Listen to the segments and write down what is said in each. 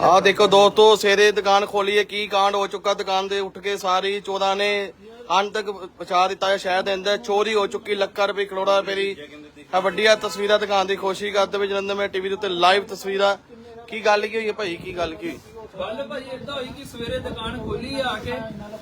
ਆ ਦੇਖੋ ਦੋਸਤੋ ਸਵੇਰੇ ਦੁਕਾਨ ਖੋਲੀ ਹੈ ਕੀ ਕਾਂਡ ਹੋ ਚੁੱਕਾ? ਦੁਕਾਨ ਦੇ ਉੱਠ ਕੇ ਸਾਰੀ 14 ਨੇ ਅੰਤ ਤੱਕ ਪਹੁੰਚਾ ਦਿੱਤਾ ਹੈ ਸ਼ਾਇਦ ਦੇ ਅੰਦਰ। ਚੋਰੀ ਹੋ ਚੁੱਕੀ, ਲੱਖਾਂ ਰੁਪਏ ਕਰੋੜਾਂ ਰੁਪਏ ਦੀ ਆ ਵੱਡੀਆਂ ਤਸਵੀਰਾਂ ਦੁਕਾਨ ਦੀ। ਖੁਸ਼ੀ ਕਰਦੇ ਵਿੱਚ ਜਲੰਧਰ ਮੈਂ ਟੀਵੀ ਦੇ ਉੱਤੇ ਲਾਈਵ ਤਸਵੀਰਾਂ। ਕੀ ਗੱਲ ਕੀ ਹੋਈ ਹੈ ਭਾਈ? ਕੀ ਗੱਲ ਕੀ ਹੋਈ? ਗੱਲ ਭਾਈ ਏਦਾਂ ਹੋਈ ਕਿ ਸਵੇਰੇ ਦੁਕਾਨ ਖੋਲੀ ਆ ਕੇ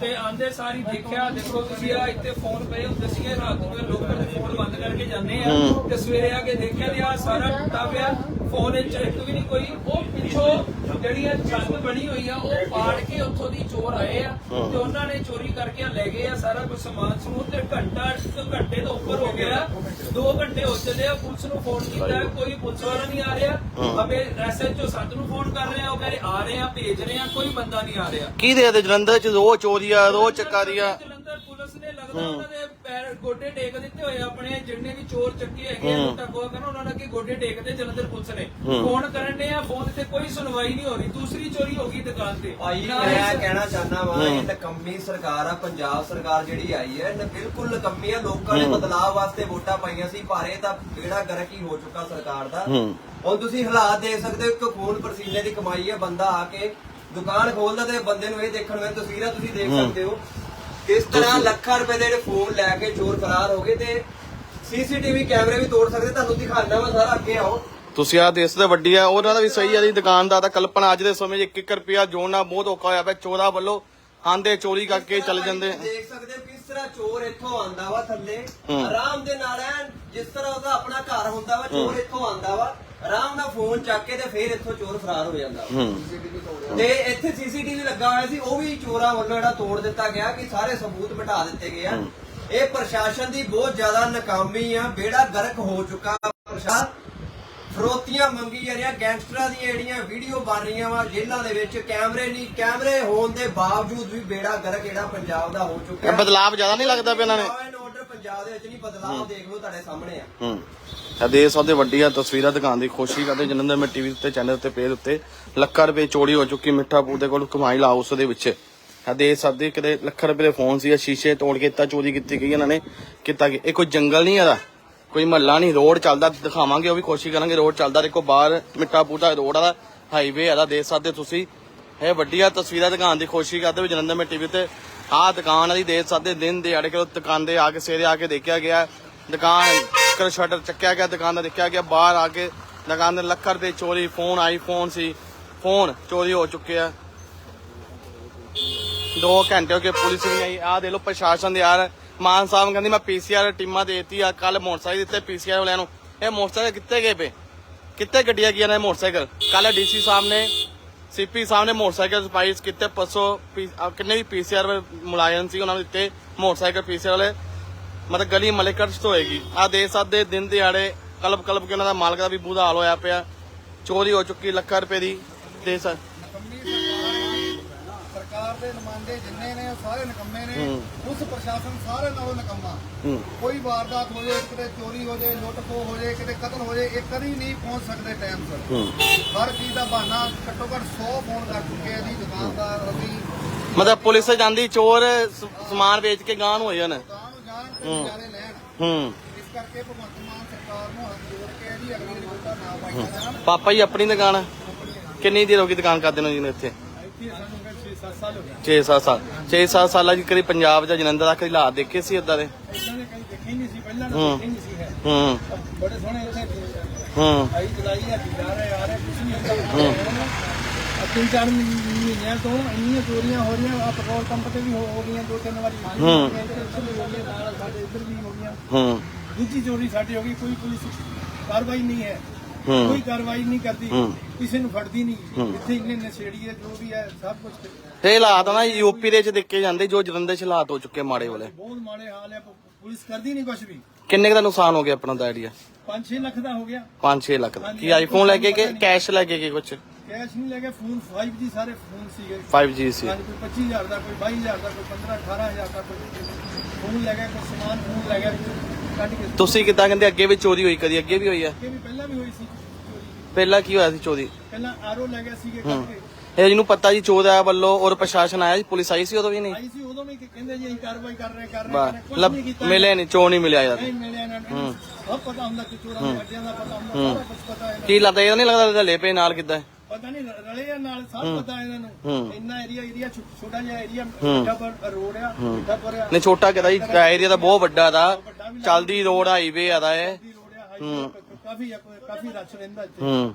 ਤੇ ਆਂਦੇ ਸਾਰੀ ਦੇਖਿਆ ਦੇਖੋ ਤੁਸੀਂ ਆ ਇੱਥੇ ਫੋਨ ਪਏ ਹੁੰਦੇ ਸੀਗੇ ਰਾਤ ਨੂੰ ਇਹ ਲੋਕਾਂ ਦੇ ਫੋਨ ਬੰਦ ਕਰਕੇ ਜਾਂਦੇ ਆ। ਤੇ ਸਵੇਰੇ ਆ ਕੇ ਦੇਖਿਆ ਤੇ ਆ ਸਾਰਾ ਟੁੱਟਾ ਪਿਆ ਫੋਨ ਵਿੱਚ ਇੱਕ ਵੀ ਨਹੀਂ ਕੋਈ। ਉਹ ਪਿੱਛੋਂ ਜਿਹੜੀ ਇਹ ਛੱਤ ਬਣੀ ਹੋਈ ਆ ਉਹ ਪਾੜ ਕੇ ਉੱਥੋਂ ਦੀ ਚੋਰ ਆਏ ਆ ਤੇ ਉਹਨਾਂ ਨੇ ਚੋਰੀ ਕਰਕੇ ਆ ਲੈ ਗਏ ਆ ਸਾਰਾ ਕੁਝ ਸਮਾਨ ਸਮੂਹ ਤੇ ਘੰਟਾ ਘੰਟੇ ਤੋਂ ਉੱਪਰ ਹੋ ਗਿਆ। 2 ਘੰਟੇ ਹੋ ਚੱਲੇ ਆ ਪੁਲਿਸ ਨੂੰ ਫੋਨ ਕੀਤਾ ਕੋਈ ਪੁਲਿਸ ਵਾਲਾ ਨਹੀਂ ਆ ਰਿਹਾ। ਅਬੇ ਐਸਐਚਓ ਸੱਤ ਨੂੰ ਫੋਨ ਕਰ ਰਹੇ ਆ ਉਹ ਕਹਿੰਦੇ ਆ ਰਹੇ ਆ ਭੇਜ ਰਹੇ ਆ ਕੋਈ ਬੰਦਾ ਨਹੀਂ ਆ ਰਿਹਾ। ਕੀ ਦੇ ਦੇ ਜਲੰਧਰ ਚ? ਰੋਜ਼ ਚੋਰੀਆਂ ਰੋਜ਼ ਚੱਕਾਰੀਆਂ ਜਲੰਧਰ ਪੁਲਿਸ ਨੇ ਲੱਗਦਾ ਉਹਨਾਂ ਦੇ ਪੈਰ ਗੋਡੇ ਟੇਕ ਦਿੱਤੇ ਹੋਏ ਆ ਆਪਣੇ ਜਿੰਨੇ ਵੀ ਚੋਰ ਚੱਕੇ ਹੈਗੇ ਆ ਲੁੱਟਾ ਖੋਹ ਕਰਨ ਉਹਨਾਂ ਨੇ ਅੱਗੇ ਗੋਡੇ ਟੇਕਦੇ ਜਲੰਧਰ ਪੁਲਿਸ ਨੇ। ਫੋਨ ਕਰਨ ਦੇ ਆ ਫੋਨ ਤੇ ਕੋਈ ਸੁਣਵਾਈ ਨਹੀਂ ਹੋ ਰਹੀ। ਦੂਸਰੀ ਚੋਰੀ ਹੋ ਗਈ ਦੁਕਾਨ ਤੇ। ਭਾਈ ਨਾ ਮੈਂ ਇਸ- ਕਹਿਣਾ ਚਾਹੁੰਦਾ ਵਾਂ ਇਹ ਨਕੰਮੀ ਸਰਕਾਰ ਆ ਪੰਜਾਬ ਸਰਕਾਰ ਜਿਹੜੀ ਆਈ ਹੈ ਇਹ ਬਿਲਕੁਲ ਨਕੰਮੀ ਆ। ਲੋਕਾਂ ਨੇ ਬਦਲਾਅ ਵਾਸਤੇ ਵੋਟਾਂ ਪਾਈਆਂ ਸੀ ਪਰ ਇਹ ਤਾਂ ਬੇੜਾ ਗਰਕ ਹੀ ਹੋ ਚੁੱਕਾ ਸਰਕਾਰ ਦਾ। ਹੁਣ ਤੁਸੀਂ ਹਾਲਾਤ ਦੇਖ ਸਕਦੇ ਹੋ ਇੱਕ ਖੂਨ ਪਰਸੀਨੇ ਦੀ ਕਮਾਈ ਹੈ ਬੰਦਾ ਆ ਕੇ ਦੁਕਾਨ ਖੋਲਦਾ ਤੇ ਬੰਦੇ ਨੂੰ ਇਹ ਦੇਖਣ ਨੂੰ ਤਸਵੀਰਾਂ ਤੁਸੀਂ ਦੇਖ ਸਕਦੇ ਹੋ। ਕਿਸ ਤਰ੍ਹਾਂ ਲੱਖਾਂ ਰੁਪਏ ਦੇ ਫੋਨ ਲੈ ਕੇ ਚੋਰ ਫਰਾਰ ਹੋ ਗਏ ਤੇ ਸੀਸੀਟੀਵੀ ਕੈਮਰੇ ਵੀ ਤੋੜ ਸਕਦੇ ਤੁਹਾਨੂੰ ਦਿਖਾਣਾ ਵਾ ਸਾਰਾ ਅੱਗੇ ਆਓ। ਤੁਸੀਂ ਆ ਦੇਸ਼ ਦੇ ਵੱਡੀ ਆ ਉਹਨਾਂ ਦਾ ਵੀ ਸਹੀ ਆ ਜੀ ਦੁਕਾਨਦਾਰ ਦਾ ਕਲਪਨਾ ਅੱਜ ਦੇ ਸਮੇਂ 'ਚ 1-1 ਰੁਪਿਆ ਜੋੜਨਾ ਬਹੁਤ ਔਖਾ ਹੋਇਆ ਪਿਆ ਚੋਰਾਂ ਵੱਲੋਂ ਆਂਦੇ ਚੋਰੀ ਕਰਕੇ ਚੱਲ ਜਾਂਦੇ ਦੇਖ ਸਕਦੇ ਹੋ ਕਿਸ ਤਰ੍ਹਾਂ ਚੋਰ ਇੱਥੋਂ ਆਂਦਾ ਵਾ ਥੱਲੇ। ਆਰਾਮ ਦੇ ਨਾਲ ਐਨ ਜਿਸ ਤਰ੍ਹਾਂ ਉਹਦਾ ਆਪਣਾ ਘਰ ਹੁੰਦਾ ਵਾ ਚੋਰ ਇੱਥੋਂ ਆਂਦਾ ਵਾ। ਆਰਾਮ ਨਾਲ ਫੋਨ ਚੱਕ ਕੇ ਤੇ ਫੇਰ ਇੱਥੋਂ ਚੋਰ ਫਰਾਰ ਹੋ ਜਾਂਦਾ ਵਾ। ਤੇ ਇੱਥੇ ਸੀਸੀਟੀਵੀ ਲੱਗਾ ਹੋਇਆ ਸੀ ਉਹ ਵੀ ਚੋਰਾਂ ਵੱਲੋਂ ਜਿਹੜਾ ਤੋੜ ਦਿੱਤਾ ਗਿਆ ਕਿ ਸਾਰੇ ਸਬੂਤ ਮਿਟਾ ਦਿੱਤੇ ਗਏ ਆ। ਇਹ ਪ੍ਰਸ਼ਾਸਨ ਦੀ ਬਹੁਤ ਜ਼ਿਆਦਾ ਨਾਕਾਮੀ ਆ ਬੇੜਾ ਗਰਕ ਹੋ ਚੁੱਕਾ ਪ੍ਰਸ਼ਾਸਨ ਫਰੋਤੀਆਂ ਮੰਗੀ ਜਾ ਰਹੀਆਂ ਗੈਂਗਸਟਰਾਂ ਦੀਆਂ ਜਿਹੜੀਆਂ ਵੀਡੀਓ ਬਣ ਰਹੀਆਂ ਵਾ ਜੇਲ੍ਹਾਂ ਦੇ ਵਿੱਚ ਕੈਮਰੇ ਨਹੀਂ ਕੈਮਰੇ ਹੋਣ ਦੇ ਬਾਵਜੂਦ ਵੀ ਬੇੜਾ ਗਰਕ ਜਿਹੜਾ ਪੰਜਾਬ ਦਾ ਹੋ ਚੁੱਕਾ ਇਹ ਬਦਲਾਵ ਜ਼ਿਆਦਾ ਨਹੀਂ ਲੱਗਦਾ ਪਿਆ ਇਹਨਾਂ ਨੇ? ਆਰਡਰ ਪੰਜਾਬ ਦੇ ਵਿੱਚ ਨਹੀਂ ਬਦਲਾਅ ਦੇਖ ਲਓ ਤੁਹਾਡੇ ਸਾਹਮਣੇ ਆ। ਹੂੰ। ਇਹ ਦੇ ਸਭ ਦੇ ਵੱਡੀਆਂ ਤਸਵੀਰਾਂ ਦੁਕਾਨ ਦੀ ਖੁਸ਼ੀ ਕਰਦੇ ਜਲੰਧਰ ਮੈਂ ਟੀਵੀ ਉੱਤੇ ਚੈਨਲ ਉੱਤੇ ਪੇਜ ਉੱਤੇ ਲੱਖਾਂ ਰੁਪਏ ਚੋਰੀ ਹੋ ਚੁੱਕੀ ਮਿੱਠਾਪੂਰ ਦੇ ਕੋਲ ਕਮਾਈ ਹਾਊਸ ਦੇ ਵਿੱਚ। ਇਹ ਦੇ ਸਕਦੇ ਕਿਤੇ ਲੱਖਾਂ ਰੁਪਏ ਦੇ ਫੋਨ ਸੀ ਸ਼ੀਸ਼ੇ ਤੋੜ ਕੇ ਤਾਂ ਚੋਰੀ ਕੀਤੀ ਗਈ ਇਹਨਾਂ ਨੇ ਕੀਤਾ ਕਿ ਇਹ ਕੋਈ ਜੰਗਲ ਨਹੀਂ ਆਦਾ ਕੋਈ ਮਹੱਲਾ ਨਹੀਂ, ਰੋਡ ਚੱਲਦਾ, ਦਿਖਾਵਾਂਗੇ, ਉਹ ਵੀ ਕੋਸ਼ਿਸ਼ ਕਰਾਂਗੇ, ਰੋਡ ਚੱਲਦਾ, ਦੇਖੋ ਬਾਹਰ ਮਿੱਠਾਪੂਰ ਦਾ ਰੋਡ ਆਦਾ ਹਾਈਵੇ ਆਦਾ ਦੇ ਸਕਦੇ ਤੁਸੀਂ। ਇਹ ਵੱਡੀਆਂ ਤਸਵੀਰਾਂ ਦੁਕਾਨ ਦੀ ਕੋਸ਼ਿਸ਼ ਕਰਦੇ ਵੀ ਜਲੰਧਰ ਮੈਂ ਟੀਵੀ ਤੇ ਆਹ ਦੁਕਾਨ ਵਾਲੀ ਦੇ ਸਕਦੇ ਦਿਨ ਦਿਹਾੜੇ ਕਿ ਦੁਕਾਨ ਦੇ ਆ ਕੇ ਸਵੇਰੇ ਆ ਕੇ ਦੇਖਿਆ ਗਿਆ, ਦੁਕਾਨ ਕਰ ਸ਼ਟਰ ਚੱਕਿਆ ਗਿਆ, ਦੁਕਾਨ ਦਾ ਦੇਖਿਆ ਗਿਆ, ਬਾਹਰ ਆ ਕੇ ਦੁਕਾਨ ਦੇ ਲੱਕੜ ਰੁਪਏ ਚੋਰੀ, ਫੋਨ ਆਈਫੋਨ ਸੀ, ਫੋਨ ਚੋਰੀ ਹੋ ਚੁੱਕੇ ਆ ਦੋ ਘੰਟੇ ਹੋ ਗਏ, ਪੁਲਿਸ ਵੀ ਨਹੀਂ ਆਈ ਆ ਦੇ ਲੋ ਪ੍ਰਸ਼ਾਸਨ ਦੇ ਯਾਰ ਮਾਨ ਸਾਹਿਬ ਕਹਿੰਦੀ, ਮੈਂ ਪੀਸੀਆਰ ਟੀਮਾਂ ਦੇਤੀ ਆ ਕੱਲ ਮੋਟਰਸਾਈਕਲ ਦਿੱਤੇ ਪੀਸੀਆਰ ਵਾਲਿਆਂ ਨੂੰ। ਇਹ ਮੋਟਰਸਾਈਕਲ ਕਿੱਥੇ ਗਏ ਪਏ? ਕਿੱਥੇ ਗੱਡੀਆਂ ਗਈਆਂ ਨੇ ਮੋਟਰਸਾਈਕਲ? ਕੱਲ ਡੀਸੀ ਸਾਹਿਬ ਨੇ ਸੀਪੀ ਸਾਹਿਬ ਨੇ ਮੋਟਰਸਾਈਕਲ ਸਪਾਈਸ ਕੀਤੇ, ਪਰਸੋਂ ਪੀ- ਅਹ ਕਿੰਨੇ ਵੀ ਪੀਸੀਆਰ ਮੁਲਾਜ਼ਮ ਸੀ, ਉਹਨਾਂ ਨੂੰ ਦਿੱਤੇ ਮੋਟਰਸਾਈਕਲ ਪੀਸੀਆਰ ਵਾਲੇ। ਮਤਲਬ ਗਲੀ ਮਲੇਕਰਸ ਤੋਂ ਹੋਏਗੀ ਆ ਦੇ ਸਕਦੇ ਦਿਨ ਦਿਹਾੜੇ ਕਲਬ ਕਲਬ ਕੇ ਉਹਨਾਂ ਦਾ ਮਾਲਕ ਦਾ ਵੀ ਬੁਰਾ ਹਾਲ ਹੋਇਆ ਪਿਆ। ਚੋਰੀ ਹੋ ਚੁੱਕੀ, ਲੱਖਾਂ ਰੁਪਏ ਦੀ। ਦੇ ਸਰ ਸਰਕਾਰ ਦੇ ਨੁਮਾਇੰਦੇ ਜਿੰਨੇ ਨੇ ਉਹ ਸਾਰੇ ਨਿਕੰਮੇ ਨੇ। ਉਸ ਪ੍ਰਸ਼ਾਸਨ ਸਾਰੇ ਨਾਲੋਂ ਨਿਕੰਮਾ। ਕੋਈ ਵਾਰਦਾਤ ਹੋ ਜਾਏ ਕਿਤੇ ਚੋਰੀ ਹੋ ਜਾਏ ਲੁੱਟ ਖੋਹ ਹੋ ਜਾਏ ਕਿਤੇ ਕਤਲ ਹੋ ਜਾਏ ਇਹ ਕਦੀ ਨਹੀਂ ਪਹੁੰਚ ਸਕਦੇ ਟਾਈਮ ਸਿਰ। ਹਰ ਚੀਜ਼ ਦਾ ਬਹਾਨਾ ਘੱਟੋ ਘੱਟ 100 ਫੋਨ ਕਰ ਚੁੱਕੇ ਆ ਜੀ ਦੁਕਾਨਦਾਰ ਅਸੀਂ ਮਤਲਬ ਪੁਲਿਸ ਜਾਂਦੀ ਚੋਰ ਸਮਾਨ ਵੇਚ ਕੇ ਗਾਂ ਨੂੰ ਹੋ ਜਾਣ। ਨੂੰ ਜਾਣ ਤੇ ਲੈਣ। ਹੂੰ। ਇਸ ਕਰਕੇ ਭਗਵੰਤ ਮਾਨ ਸਰਕਾਰ ਨੂੰ ਹੱਥ ਜੋੜ ਕੇ ਜੀ ਅਗਲੀ ਰਿਪੋਰਟਾਂ ਨਾ ਪਾਈਆਂ ਪਾਪਾ ਜੀ ਆਪਣੀ ਦੁਕਾਨ? ਕਿੰਨੀ ਦੇਰ ਹੋ ਗਈ ਦੁਕਾਨ ਕਰਦੇ ਨੂੰ ਜੀ ਨੂੰ ਇੱਥੇ? ਇੱਥੇ ਸਾਨੂੰ 6-7 ਸਾਲ ਹੋ ਗਏ। 6-7 ਸਾਲ 6-7 ਸਾਲਾਂ ਜੀ ਕਦੀ ਪੰਜਾਬ ਜਾਂ ਜਲੰਧਰ ਦਾ ਕਦੀ ਹਾਲਾਤ ਦੇਖੇ ਸੀ ਇਦਾਂ ਦੇ? ਇਦਾਂ ਦੇ ਕਈ ਦੇਖੀ ਨਹੀਂ ਸੀ ਪਹਿਲਾਂ ਹੂੰ। ਦੇਖੀ ਨਹੀਂ ਸੀ ਹੈ ਹੂੰ। ਬੜੇ ਸੋਹਣੇ ਇੱਥੇ। ਹੂੰ। ਆਈ ਚਲਾਈ ਆ ਜਾ ਰਹੇ ਆ ਰਹੇ ਕੁਝ ਨਹੀਂ ਹੁੰਦਾ। ਤਿੰਨ ਚਾਰ ਮਹੀਨਿਆਂ ਤੋਂ ਇੰਨੀਆਂ ਚੋਰੀਆਂ ਹੋ ਰਹੀਆਂ ਆ ਪੈਟਰੋਲ ਪੰਪ ਤੇ ਵੀ ਹੋ ਹੋ ਗਈਆਂ ਦੋ ਤਿੰਨ ਵਾਰੀ ਹੂੰ। ਹੋ ਸਾਡੇ ਇੱਧਰ ਵੀ ਹੋ ਗਈਆਂ। ਹੂੰ। ਦੂਜੀ ਚੋਰੀ ਸਾਡੀ ਹੋ ਗਈ ਕੋਈ ਪੁਲਿਸ ਕਾਰਵਾਈ ਨਹੀਂ ਹੈ ਹੂੰ। ਕੋਈ ਕਾਰਵਾਈ ਨਹੀਂ ਕਰਦੀ। ਕਿਸੇ ਨੂੰ ਫੜਦੀ ਨਹੀਂ। ਇੱਥੇ ਇੰਨੇ ਨਸ਼ੇੜੀ ਹੈ ਜੋ ਵੀ ਹੈ ਸਭ ਕੁਝ ਇਹ ਹਾਲਾਤ ਨਾ ਯੂਪੀ ਦੇ ਚ ਦੇਖੇ ਜਾਂਦੇ ਜੋ ਜਲੰਧਰ ਚ ਹਾਲਾਤ ਹੋ ਚੁੱਕੇ ਮਾੜੇ ਵਾਲੇ। ਬਹੁਤ ਮਾੜੇ ਹਾਲ ਹੈ ਪੁਲਿਸ ਕਰਦੀ ਨਹੀਂ ਕੁਝ ਵੀ। ਕਿੰਨੇ ਕੁ ਦਾ ਨੁਕਸਾਨ ਹੋ ਗਿਆ ਆਪਣਾ ਦਾ ਆਈਡੀਆ 5-6 ਲੱਖ ਦਾ ਹੋ ਗਿਆ। 5-6 ਲੱਖ ਦਾ। ਕੀ ਆਈਫੋਨ ਲੈ ਕੇ ਕਿ ਕੈਸ਼ ਲੈ ਕੇ ਕਿ ਕੁਛ? ਕੈਸ਼ ਨਹੀਂ ਲੈ ਕੇ ਫੋਨ 5G ਸਾਰੇ ਫੋਨ ਸੀਗੇ। 5G ਸੀ। ਕੋਈ 25000 ਦਾ ਕੋਈ 22000 ਦਾ ਕੋਈ 15 18000 ਦਾ ਕੋਈ ਫੋਨ ਲੈ ਗਿਆ ਕੋਈ ਸਮਾਨ ਫੋਨ ਲੈ ਗਿਆ ਕੱਢ ਕੇ ਤੁਸੀਂ ਕਿੱਦਾਂ ਕਹਿੰਦੇ ਅੱਗੇ ਵੀ ਚੋਰੀ ਹੋਈ ਕਦੀ ਅੱਗੇ ਵੀ ਹੋਈ ਆ? ਅੱਗੇ ਵੀ ਪਹਿਲਾਂ ਵੀ ਹੋਈ ਸੀ ਚੋਰੀ। ਪਹਿਲਾਂ ਕੀ ਹੋਇਆ ਸੀ ਚੋਰੀ? ਪਹਿਲਾਂ ਆਰੋ ਲੈ ਗਿਆ ਸੀਗੇ ਹੂੰ। ਕੱਢ ਕੇ ਇਹ ਜਿਹਨੂੰ ਪਤਾ ਜੀ ਚੋਰ ਆਇਆ ਵੱਲੋਂ ਔਰ ਪ੍ਰਸ਼ਾਸਨ ਆਇਆ ਜੀ ਪੁਲਿਸ ਆਈ ਸੀ ਉਦੋਂ ਵੀ ਨਹੀਂ? ਆਈ ਸੀ ਉਦੋਂ ਵੀ ਕਿ ਕਹਿੰਦੇ ਜੀ ਅਸੀਂ ਕਾਰਵਾਈ ਕਰ ਰਹੇ ਕਰ ਰਹੇ ਬਾ ਕਰ ਰਹੇ, ਕੁਛ ਲੱਭ ਨਹੀਂ ਕੀਤਾ। ਮਿਲੇ ਨਹੀਂ ਚੋਰ ਨਹੀਂ ਮਿਲਿਆ ਯਾਰ। ਨਹੀਂ ਮਿਲਿਆ ਇਹਨਾਂ ਨੂੰ। ਸਭ ਪਤਾ ਹੁੰਦਾ ਕਿ ਚੋਰਾਂ ਦੇ ਅੱਡਿਆਂ ਦਾ ਪਤਾ ਹੁੰਦਾ ਸਾਰਾ ਕੁਝ ਪਤਾ ਹੈ ਕੀ ਲੱਗਦਾ ਇਹ ਨਹੀਂ ਲੱਗਦਾ ਲੈ ਪਏ ਨਾਲ ਕਿੱਦਾਂ? ਪਤਾ ਨਹੀਂ ਰਲੇ ਨਾਲ ਸਭ ਪਤਾ ਇਹਨਾਂ ਨੂੰ। ਇੰਨਾ ਏਰੀਆ ਏਰੀਆ ਛੋਟਾ ਜਿਹਾ ਏਰੀਆ ਮਿੱਠਾਪੁਰ ਰੋਡ ਆ ਆ। ਨਹੀਂ ਛੋਟਾ ਕਿਹਦਾ ਜੀ ਏਰੀਆ ਤਾਂ ਬਹੁਤ ਵੱਡਾ ਦਾ। ਚੱਲਦੀ ਰੋਡ ਹਾਈਵੇ ਆਦਾ ਹੈ। ਹਾਈਵੇ ਕਾਫੀ ਕਾਫੀ ਰਸ਼ ਰਹਿੰਦਾ ਇੱਥੇ। ਹੂੰ।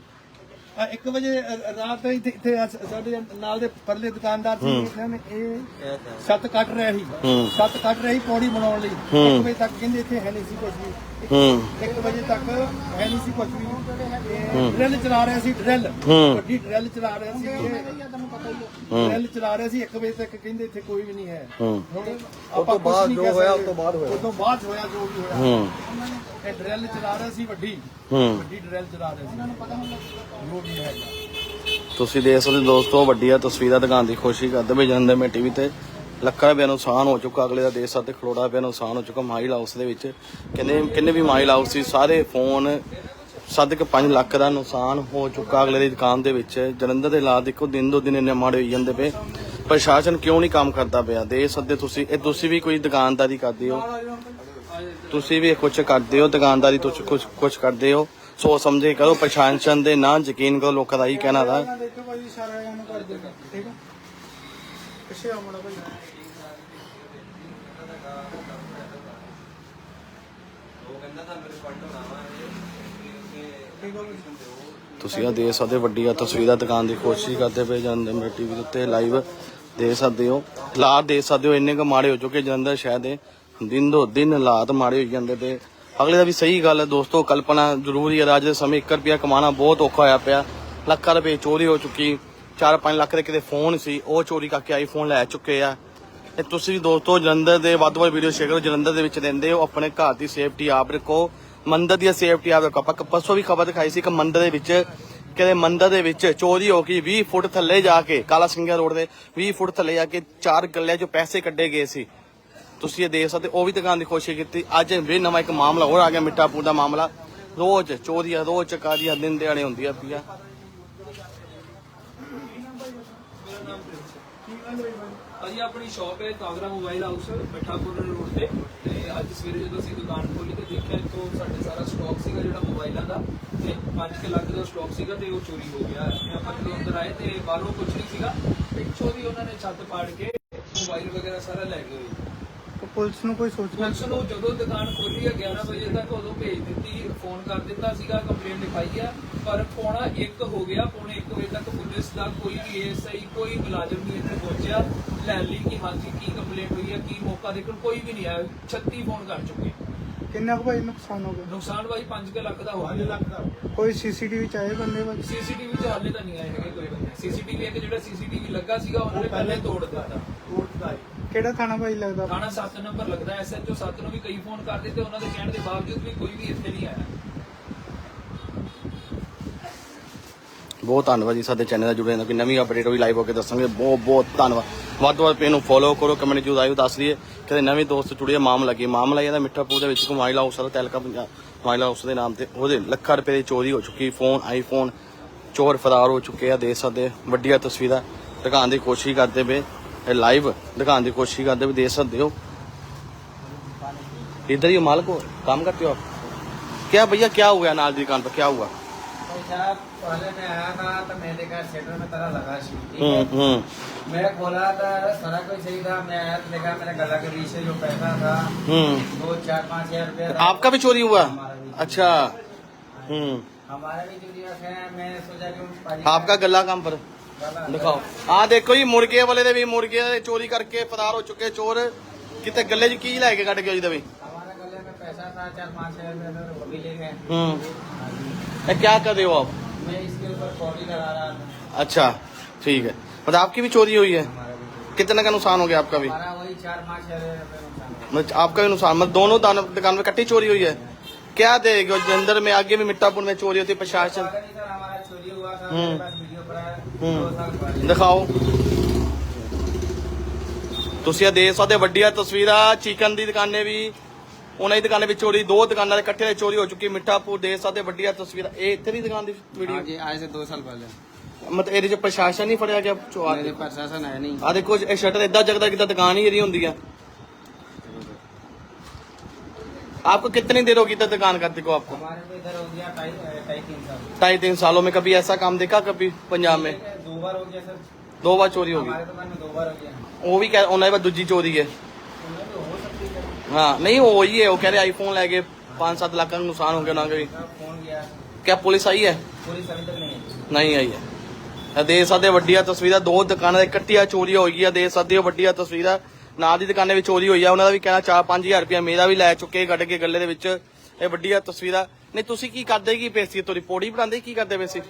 1 ਵਜੇ ਰਾਤ ਇੱਥੇ ਇੱਥੇ ਸਾਡੇ ਨਾਲ ਦੇ ਪਰਲੇ ਦੁਕਾਨਦਾਰ ਸੀ ਇਹਨਾਂ ਨੇ ਇਹ ਛੱਤ ਕੱਟ ਰਿਹਾ ਸੀ। ਛੱਤ ਕੱਟ ਰਹੀ ਪੌੜੀ ਬਣਾਉਣ ਲਈ। 1 ਵਜੇ ਤੱਕ ਕਹਿੰਦੇ ਇੱਥੇ ਹੈ ਨਹੀਂ ਸੀ ਕੁਝ ਵੀ। ਹੂੰ। 1 ਵਜੇ ਤੱਕ ਹੈ ਨਹੀਂ ਸੀ ਕੁਝ ਵੀ। ਡਰਿਲ ਚਲਾ ਰਿਹਾ ਸੀ ਡਰਿਲ। ਵੱਡੀ ਡਰਿਲ ਚਲਾ ਰਿਹਾ ਸੀ। ਡਰਿਲ ਚਲਾ ਰਿਹਾ ਸੀ 1 ਵਜੇ ਤੱਕ ਕਹਿੰਦੇ ਇੱਥੇ ਕੋਈ ਵੀ ਨਹੀਂ ਹੈ। ਹੁਣ ਆਪਾਂ ਬਾਅਦ ਜੋ ਹੋਇਆ ਉਸ ਤੋਂ ਬਾਅਦ ਹੋਇਆ। ਉਸ ਤੋਂ ਬਾਅਦ ਹੋਇਆ ਜੋ ਵੀ ਹੋਇਆ। ਹੂੰ। ਇਹ ਡਰਿਲ ਚਲਾ ਰਿਹਾ ਸੀ ਵੱਡੀ। ਹੂੰ। ਵੱਡੀ ਡਰਿਲ ਚਲਾ ਰਿਹਾ ਸੀ। ਜੋ ਵੀ ਹੈ ਤੁਸੀਂ ਦੇਖ ਸਕਦੇ ਦੋਸਤੋ ਵੱਡੀਆਂ ਤਸਵੀਰਾਂ ਦਿਖਾਉਣ ਦੀ ਕੋਸ਼ਿਸ਼ ਕਰਦੇ ਪਏ ਜਨਮ ਮੈਂ ਟੀਵੀ ਤੇ ਲੱਖਾਂ ਰੁਪਏ ਨੁਕਸਾਨ ਹੋ ਚੁੱਕਾ। ਅਗਲੇ ਦਾ ਦੇਖ ਸਕਦੇ ਕਰੋੜਾਂ ਰੁਪਏ ਨੁਕਸਾਨ ਹੋ ਚੁੱਕਾ। ਮਾਈਲ ਹਾਊਸ ਦੇ ਵਿੱਚ ਕਹਿੰਦੇ ਕਿੰਨੇ ਵੀ ਮਾਈਲ ਹਾਊਸ ਸੀ ਸਾਰੇ ਫੋਨ ਸੱਦ ਕੇ 5 ਲੱਖ ਦਾ ਨੁਕਸਾਨ ਹੋ ਚੁੱਕਾ ਅਗਲੇ ਦੀ ਦੁਕਾਨ ਦੇ ਵਿੱਚ। ਜਲੰਧਰ ਦੇ ਹਾਲਾਤ ਦੇਖੋ ਦਿਨ ਦੋ ਦਿਨ ਇੰਨੇ ਮਾੜੇ ਹੋਈ ਜਾਂਦੇ ਪਏ। ਪ੍ਰਸ਼ਾਸਨ ਕਿਉਂ ਨਹੀਂ ਕੰਮ ਕਰਦਾ ਪਿਆ? ਦੇ ਸਕਦੇ ਤੁਸੀਂ ਇਹ ਤੁਸੀਂ ਵੀ ਕੋਈ ਦੁਕਾਨਦਾਰੀ ਕਰਦੇ ਹੋ। ਤੁਸੀਂ ਵੀ ਕੁਝ ਕਰਦੇ ਹੋ ਦੁਕਾਨਦਾਰੀ ਤੁਸੀਂ ਕੁਝ ਕੁਝ ਕਰਦੇ ਹੋ। ਸੋਚ ਸਮਝੇ ਕਰੋ ਪ੍ਰਸ਼ਾਸਨ ਦੇ ਨਾ ਯਕੀਨ ਕਰੋ ਲੋਕਾਂ ਦਾ ਹੀ ਕਹਿਣਾ ਦਾ ਦੇਖੋ ਭਾਈ ਸਾਰਾ ਇਹਨੂੰ ਕਰ ਦੇਗਾ ਠੀਕ ਹੈ ਪਿੱਛੇ ਆਉਣਾ ਭਾਈ। ਤੁਸੀਂ ਆ ਦੇਖ ਸਕਦੇ ਹੋ ਵੱਡੀਆਂ ਤਸਵੀਰਾਂ ਦੁਕਾਨ ਦੀ ਕੋਸ਼ਿਸ਼ ਕਰਦੇ ਪਏ ਜਾਂਦੇ ਮੇਰੇ ਟੀਵੀ ਦੇ ਉੱਤੇ ਲਾਈਵ ਦੇਖ ਸਕਦੇ ਹੋ। ਹਾਲਾਤ ਦੇਖ ਸਕਦੇ ਹੋ ਇੰਨੇ ਕੁ ਮਾੜੇ ਹੋ ਚੁੱਕੇ ਜਲੰਧਰ ਸ਼ਹਿਰ ਦੇ। ਦਿਨ ਦੋ ਦਿਨ ਹਾਲਾਤ ਮਾੜੇ ਹੋਈ ਜਾਂਦੇ ਪਏ ਅਗਲੇ ਦਾ ਵੀ ਸਹੀ ਗੱਲ ਹੈ ਦੋਸਤੋ, ਕਲਪਨਾ ਜ਼ਰੂਰੀ ਹੈ ਅੱਜ ਦੇ ਸਮੇਂ 1 ਰੁਪਿਆ ਕਮਾਉਣਾ ਬਹੁਤ ਔਖਾ ਹੋਇਆ ਪਿਆ। ਲੱਖਾਂ ਰੁਪਏ ਚੋਰੀ ਹੋ ਚੁੱਕੀ 4-5 ਲੱਖ ਦੇ ਕਿਤੇ ਫੋਨ ਸੀ, ਉਹ ਚੋਰੀ ਕਰਕੇ ਆਈਫੋਨ ਲੈ ਚੁੱਕੇ ਆ। ਤੇ ਤੁਸੀਂ ਦੋਸਤੋ, ਜਲੰਧਰ ਦੇ ਵੱਧ ਵੱਧ ਵੀਡੀਓ ਸ਼ੇਅਰ ਕਰੋ, ਜਲੰਧਰ ਦੇ ਵਿੱਚ ਰਹਿੰਦੇ ਹੋ, ਆਪਣੇ ਘਰ ਦੀ ਸੇਫਟੀ ਆਪ ਰੱਖੋ। ਮੰਦਰ ਦੀ ਸੇਫਟੀ ਆਪ ਰੱਖੋ। ਆਪਾਂ ਪਰਸੋਂ ਵੀ ਖਬਰ ਦਿਖਾਈ ਸੀ ਕਿ ਮੰਦਰ ਦੇ ਵਿੱਚ, ਕਿਤੇ ਮੰਦਰ ਦੇ ਵਿੱਚ ਚੋਰੀ ਹੋ ਗਈ 20 ਫੁੱਟ ਥੱਲੇ ਜਾ ਕੇ, ਕਾਲਾ ਸਿੰਘਾ ਰੋਡ ਦੇ 20 ਫੁੱਟ ਥੱਲੇ ਜਾ ਕੇ ਚਾਰ ਗੱਲਿਆਂ 'ਚੋਂ ਪੈਸੇ ਕੱਢੇ ਗਏ ਸੀ। ਤੁਸੀਂ ਇਹ ਦੇਖ ਸਕਦੇ ਹੋ, ਉਹ ਵੀ ਦੁਕਾਨ ਦੀ ਕੋਸ਼ਿਸ਼ ਕੀਤੀ। ਅੱਜ ਵੀ ਨਵਾਂ ਇੱਕ ਮਾਮਲਾ ਹੋਰ ਆ ਗਿਆ ਮਿੱਠਾਪੂਰ ਦਾ ਮਾਮਲਾ। ਰੋਜ਼ ਚੋਰੀਆਂ ਰੋਜ਼ ਚਕਾਰੀਆਂ ਦਿਨ ਦਿਹਾੜੇ ਹੁੰਦੀਆਂ ਪਈਆਂ ਅਜੀ ਆਪਣੀ ਸ਼ਾਪ ਹੈ ਕਾਗਰਾ ਮੋਬਾਈਲ ਹਾਊਸ ਮਿੱਠਾਪੁਰ ਰੋਡ ਤੇ। ਤੇ ਅੱਜ ਸਵੇਰੇ ਜਦੋਂ ਅਸੀਂ ਦੁਕਾਨ ਖੋਲੀ ਤੇ ਦੇਖਿਆ ਤੋਂ ਸਾਡੇ ਸਾਰਾ ਸਟਾਕ ਸੀਗਾ ਜਿਹੜਾ ਮੋਬਾਈਲਾਂ ਦਾ। ਤੇ 5 ਲੱਖ ਦਾ ਸਟਾਕ ਸੀਗਾ ਤੇ ਉਹ ਚੋਰੀ ਹੋ ਗਿਆ। ਤੇ ਆਪਾਂ ਜਦੋਂ ਅੰਦਰ ਆਏ ਤੇ ਬਾਹਰੋਂ ਕੁਝ ਨਹੀਂ ਸੀਗਾ। ਪਿੱਛੋਂ ਦੀ ਉਹਨਾਂ ਨੇ ਛੱਤ ਪਾੜ ਕੇ ਮੋਬਾਈਲ ਵਗੈਰਾ ਸਾਰਾ ਲੈ ਗਏ। ਪੁਲਿਸ ਨੂੰ ਕੋਈ ਸੋਚਣਾ ਪੁਲਿਸ ਨੂੰ ਜਦੋਂ ਦੁਕਾਨ ਖੋਲੀ ਆ 11 ਵਜੇ ਤੱਕ ਉਦੋਂ ਭੇਜ ਦਿੱਤੀ ਫੋਨ ਕਰ ਦਿੱਤਾ ਸੀਗਾ ਕੰਪਲੇਂਟ ਲਿਖਾਈ ਆ ਪਰ ਪੌਣਾ 1 ਹੋ ਗਿਆ ਪੌਣੇ 1 ਵਜੇ ਤੱਕ ਪੁਲਿਸ ਦਾ ਕੋਈ ਵੀ ਐਸਆਈ ਕੋਈ ਮੁਲਾਜ਼ਮ ਨਹੀਂ ਇੱਥੇ ਪਹੁੰਚਿਆ। ਲੈਣ ਲਈ ਕਿ ਹਾਂਜੀ ਕੀ ਕੰਪਲੇਂਟ ਹੋਈ ਆ ਕੀ ਮੌਕਾ ਦੇਖਣ ਕੋਈ ਵੀ ਨਹੀਂ ਆਇਆ 36 ਫੋਨ ਕਰ ਚੁੱਕੇ ਕਿੰਨਾ ਕੁ ਭਾਈ ਨੁਕਸਾਨ ਹੋ ਗਿਆ? ਨੁਕਸਾਨ ਭਾਈ 5 ਲੱਖ ਦਾ ਹੋ ਗਿਆ। ਕੋਈ ਸੀਸੀਟੀਵੀ ਚ ਆਏ ਬੰਦੇ ਭਾਈ? ਸੀਸੀਟੀਵੀ ਚ ਹਾਲੇ ਤਾਂ ਨਹੀਂ ਆਏ ਹੈਗੇ ਕੋਈ ਬੰਦੇ। ਸੀਸੀਟੀਵੀ ਇੱਕ ਜਿਹੜਾ ਸੀਸੀਟੀਵੀ ਲੱਗਾ ਸੀਗਾ ਉਹਨਾਂ ਨੇ ਪਹਿਲੇ ਤੋੜ ਦਿੱਤਾ। ਕਿਹੜਾ ਥਾਣਾ ਭਾਈ ਲੱਗਦਾ? ਥਾਣਾ 7 ਨੰਬਰ ਲੱਗਦਾ ਐਸਐਚਓ 7 ਨੂੰ ਵੀ ਕਈ ਫੋਨ ਕਰਦੇ ਤੇ ਉਹਨਾਂ ਦੇ ਕਹਿਣ ਦੇ ਬਾਵਜੂਦ ਵੀ ਕੋਈ ਵੀ ਇੱਥੇ ਨਹੀਂ ਆਇਆ। ਬਹੁਤ ਧੰਨਵਾਦ ਜੀ ਸਾਡੇ ਚੈਨਲ ਨਾਲ ਜੁੜੇ ਨੇ ਕੋਈ ਨਵੀਂ ਅਪਡੇਟ ਹੋਈ ਲਾਈਵ ਹੋ ਕੇ ਦੱਸਾਂਗੇ। ਬਹੁਤ ਬਹੁਤ ਧੰਨਵਾਦ। ਵੱਧ ਤੋਂ ਵੱਧ ਪੇ ਨੂੰ ਫੋਲੋ ਕਰੋ ਕਮੈਂਟ ਜੂ ਆਇਓ ਦੱਸ ਦਈਏ ਕਿ ਨਵੇਂ ਦੋਸਤ ਜੁੜੇ ਆ, ਮਾਮਲਾ ਕੀ ਮਾਮਲਾ ਇਹਦਾ ਮਿੱਠਾਪੂਰ ਦੇ ਵਿੱਚ ਕਮਾਈਲ ਹਾਊਸ ਦਾ ਤੈਲਕਾ ਪੰਜਾਬ ਮਾਈਲ ਹਾਊਸ ਦੇ ਨਾਮ ਤੇ ਉਹਦੇ ਲੱਖਾਂ ਰੁਪਏ ਦੀ ਚੋਰੀ ਹੋ ਚੁੱਕੀ ਫੋਨ ਆਈਫੋਨ ਚੋਰ ਫਰਾਰ ਹੋ ਚੁੱਕੇ ਆ ਦੇਖ ਸਕਦੇ ਵੱਡੀਆਂ ਤਸਵੀਰਾਂ ਦਿਖਾਉਣ ਦੀ ਕੋਸ਼ਿਸ਼ ਕਰਦੇ ਪਏ। ਇਹ ਲਾਈਵ ਦਿਖਾਉਣ ਦੀ ਕੋਸ਼ਿਸ਼ ਕਰਦੇ ਵੀ ਦੇਖ ਸਕਦੇ ਹੋ इधर ही मालिक हो काम करते हो आप क्या भैया क्या हुआ नाल की दुकान पर क्या हुआ भाई साहब पहले मैं आया था तो मैं देखा थिएटर में तरह लगा सी ठीक हम्म है हम्म मैं खोला था सारा कुछ सही था मैं आया तो देखा मेरे गला के पीछे जो पैसा था हम्म दो चार पाँच हजार रुपया था आपका भी चोरी हुआ हमारा भी। अच्छा हम्म हमारा भी चोरी रखे हैं मैं सोचा कि उस पाजी- आपका गला काम पर गला- ਦਿਖਾਓ ਆ ਦੇਖੋ ਜੀ ਮੁਰਗੇ ਵਾਲੇ ਦੇ ਵੀ ਮੁਰਗੇ ਦੇ ਚੋਰੀ ਕਰਕੇ ਫਰਾਰ ਹੋ ਚੁੱਕੇ ਚੋਰ ਕਿਤੇ ਗੱਲੇ 'ਚ ਕੀ ਲੈ ਕੇ ਕੱਢ ਗਏ ਜੀ ਦੇ ਵੀ हमारे गले में पैसा था चार पाँच हजार रुपया था वो भी ले गए हम्म हाँ जी। ये क्या कर रहे हो आप मैं इसके ऊपर पौड़ी लगा रहा था अच्छा ठीक है मतलब आपकी भी चोरी हुई है हमारा भी कितने का नुकसान हो गया आपका भी हमारा वही चार पाँच हजार रुपया नुकसान हुआ। मतलब आपका भी नुकसान मतलब दोनों दान- दुकान में इकट्ठी चोरी हुई है क्या देगा जलंधर में आगे भी मिट्टापुर में चोरी होती है प्रशासन पता नहीं सर हमारा चोरी हुआ था हम्म। मेरे पास वीडियो पड़ा है हम्म। दो ਹੂੰ। ਦਿਖਾਓ। ਤੁਸੀਂ ਇਹ ਦੇਖ ਸਕਦੇ ਵੱਡੀਆਂ ਤਸਵੀਰਾਂ ਚਿਕਨ ਦੀ ਦੁਕਾਨੇ ਵੀ। ਉਹਨਾਂ ਦੀ ਦੁਕਾਨੇ ਵਿੱਚ ਚੋਰੀ ਦੋ ਦੁਕਾਨਾਂ ਦੇ ਇਕੱਠੇ ਚੋਰੀ ਹੋ ਚੁੱਕੀ ਮਿੱਠਾਪੁਰ ਦੇਖ ਸਕਦੇ ਵੱਡੀਆਂ ਤਸਵੀਰਾਂ ਇਹ ਇੱਥੇ ਦੀ ਦੁਕਾਨ ਦੀ ਵੀਡੀਓ ਹਾਂ ਜੀ ਅੱਜ 2 ਸਾਲ ਪਹਿਲੇ। ਮਤਲਬ ਇਹਦੇ ਚ ਪ੍ਰਸ਼ਾਸਨ ਨਹੀਂ ਫੜਿਆ ਗਿਆ ਚੋਰ? ਦੇ ਪ੍ਰਸ਼ਾਸਨ ਹੈ ਨਹੀਂ। ਆ ਦੇਖੋ ਇਹ ਸ਼ਟਰ ਇਦਾਂ ਜਗਦਾ ਕਿਦਾਂ ਦੁਕਾਨ ਹੀ ਇਹਦੀ ਹੁੰਦੀ ਆ। आपको कितनी देर होगी तक दुकान करते को आपको हमारे को इधर हो गया ढाई ढाई तीन साल ढाई तीन सालों में कभी ऐसा काम देखा कभी पंजाब में दो बार हो गया सर दो बार चोरी होगी हमारे दुकान में दो बार हो गया वो भी कह उन्होंने बार दूजी चोरी है उनमें भी हो सकती है हाँ नहीं वो वही है वो कह रहे आईफोन ले गए पाँच सात लाख का नुकसान हो गया ना कभी सर, फोन गया क्या पुलिस आई है पुलिस अभी तक नहीं है ਨਹੀਂ ਆਈ ਹੈ ਦੇਖ ਸਕਦੇ ਹੋ ਵੱਡੀਆਂ ਤਸਵੀਰਾਂ ਦੋ ਦੁਕਾਨਾਂ ਦੇ ਇਕੱਠੀਆਂ ਚੋਰੀਆਂ ਹੋਈ ਗਈਆਂ ਦੇਖ ਸਕਦੇ ਹੋ ਵੱਡੀਆਂ ਤਸਵੀਰਾਂ ਨਾਲ ਦੀ ਦੁਕਾਨੇ ਵਿੱਚ ਚੋਰੀ ਹੋਈ ਆ ਉਹਨਾਂ ਦਾ ਵੀ ਕਹਿਣਾ 4-5000 ਰੁਪਇਆ ਮੇਰਾ ਵੀ ਲੈ ਚੁੱਕੇ ਕੱਢ ਕੇ ਗੱਲੇ ਦੇ ਵਿੱਚ ਇਹ ਵੱਡੀਆਂ ਤਸਵੀਰਾਂ ਨਹੀਂ ਤੁਸੀਂ ਕੀ ਕਰਦੇ ਕੀ ਪਏ ਸੀ ਤੁਹਾਡੀ ਪੌੜੀ ਬਣਾਉਂਦੇ ਕੀ ਕਰਦੇ ਪਏ ਸੀ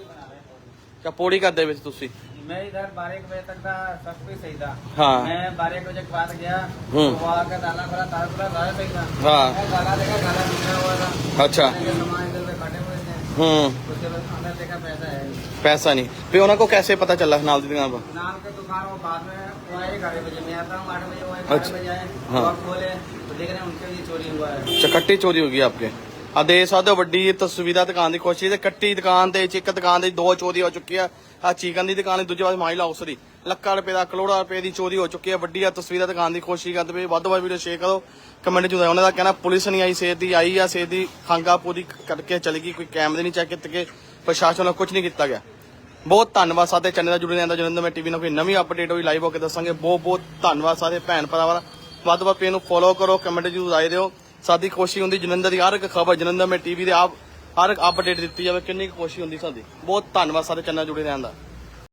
ਜਾਂ ਪੌੜੀ ਕਰਦੇ ਪਏ ਸੀ ਤੁਸੀਂ मैं इधर बारह एक बजे तक था सब कुछ सही था हाँ। मैं बारह एक बजे के बाद गया हम्म। तो वहाँ का ताला खुला ताला खुला ताला सही था हाँ। मैं ताला देखा ताला टूटा हुआ था अच्छा मैंने सामान इधर पे काटे हुए थे हम्म उसके बाद अंदर देखा पैसा है पैसा नहीं फिर उन्होंने को कैसे पता चला नाल दी दुकान पर नाम के दुकान वो बाद में वो आए ग्यारह बजे मैं आता हूँ आठ बजे वो आए ग्यारह अच्छा। बजे आए हाँ। तो अब खोले तो देख रहे हैं उनके लिए चोरी हुआ है ਚਕੱਟੀ ਚੋਰੀ ਹੋ ਗਈ ਆਪਕੇ ਆ ਦੇਖ ਸਕਦੇ ਹੋ ਵੱਡੀ ਤਸਵੀਰਾਂ ਦੁਕਾਨ ਦੀ ਕੋਸ਼ਿਸ਼ ਤੇ ਕੱਟੀ ਦੁਕਾਨ ਤੇ ਇੱਕ ਦੁਕਾਨ ਦੇ ਦੋ ਚੋਰੀ ਹੋ ਚੁੱਕੀ ਆ ਆ ਚੀਕਨ ਦੀ ਦੁਕਾਨ ਦੀ ਦੂਜੇ ਪਾਸੇ ਮਾਈਲਾ ਹਾਊਸ ਦੀ ਲੱਖਾਂ ਰੁਪਏ ਦਾ, ਕਰੋੜਾਂ ਰੁਪਏ ਦੀ ਚੋਰੀ ਹੋ ਚੁੱਕੀ ਹੈ। ਵੱਡੀ ਆ ਤਸਵੀਰਾਂ ਦਿਖਾਉਣ ਦੀ ਕੋਸ਼ਿਸ਼ ਕਰਦੇ ਪਏ। ਵੱਧ ਤੋਂ ਵੱਧ ਵੀਡੀਓ ਸ਼ੇਅਰ ਕਰੋ। ਕਮੈਂਟ ਚ ਉਹਨਾਂ ਦਾ ਕਹਿਣਾ ਪੁਲਿਸ ਨਹੀਂ ਆਈ ਸੇਧ ਦੀ ਆਈ ਆ। ਸੇਧ ਦੀ ਖਾਂਗਾ ਪੂਰੀ ਕਰਕੇ ਚਲੀ ਗਈ। ਕੋਈ ਕੈਮਰੇ ਨਹੀਂ ਚੈੱਕ ਕੀਤੇ ਪ੍ਰਸ਼ਾਸਨ ਵੱਲੋਂ ਕੁਝ ਨਹੀਂ ਕੀਤਾ ਗਿਆ। ਬਹੁਤ ਧੰਨਵਾਦ ਸਾਡੇ ਚੈਨਲ ਦਾ ਜੁੜੇ ਰਹਿਣ ਦਾ। ਜਲੰਧਰ ਮੈਂ ਟੀਵੀ ਨਾਲ ਕੋਈ ਨਵੀਂ ਅਪਡੇਟ ਹੋਈ ਲਾਈਵ ਹੋ ਕੇ ਦੱਸਾਂਗੇ। ਬਹੁਤ ਬਹੁਤ ਧੰਨਵਾਦ ਸਾਰੇ ਭੈਣ ਭਰਾਵਾਂ ਦਾ। ਵੱਧ ਤੋਂ ਵੱਧ ਪੇਜ ਨੂੰ ਫੋਲੋ ਕਰੋ। ਕਮੈਂਟ ਜਰੂਰ ਆਏ ਦਿਓ। ਸਾਡੀ ਕੋਸ਼ਿਸ਼ ਹੁੰਦੀ ਜਲੰਧਰ ਦੀ ਹਰ ਇੱਕ ਖਬਰ ਜਲੰਧਰ ਮੈਂ ਟੀਵੀ ਦੇ ਆਪ, ਹਰ ਇੱਕ ਅਪਡੇਟ ਦਿੱਤੀ ਜਾਵੇ। ਕਿੰਨੀ ਕੁ ਕੋਸ਼ਿਸ਼ ਹੁੰਦੀ ਸਾਡੀ। ਬਹੁਤ ਧੰਨਵਾਦ ਸਾਰੇ ਚੈਨਲ ਜੁੜੇ ਰਹਿਣ ਦਾ।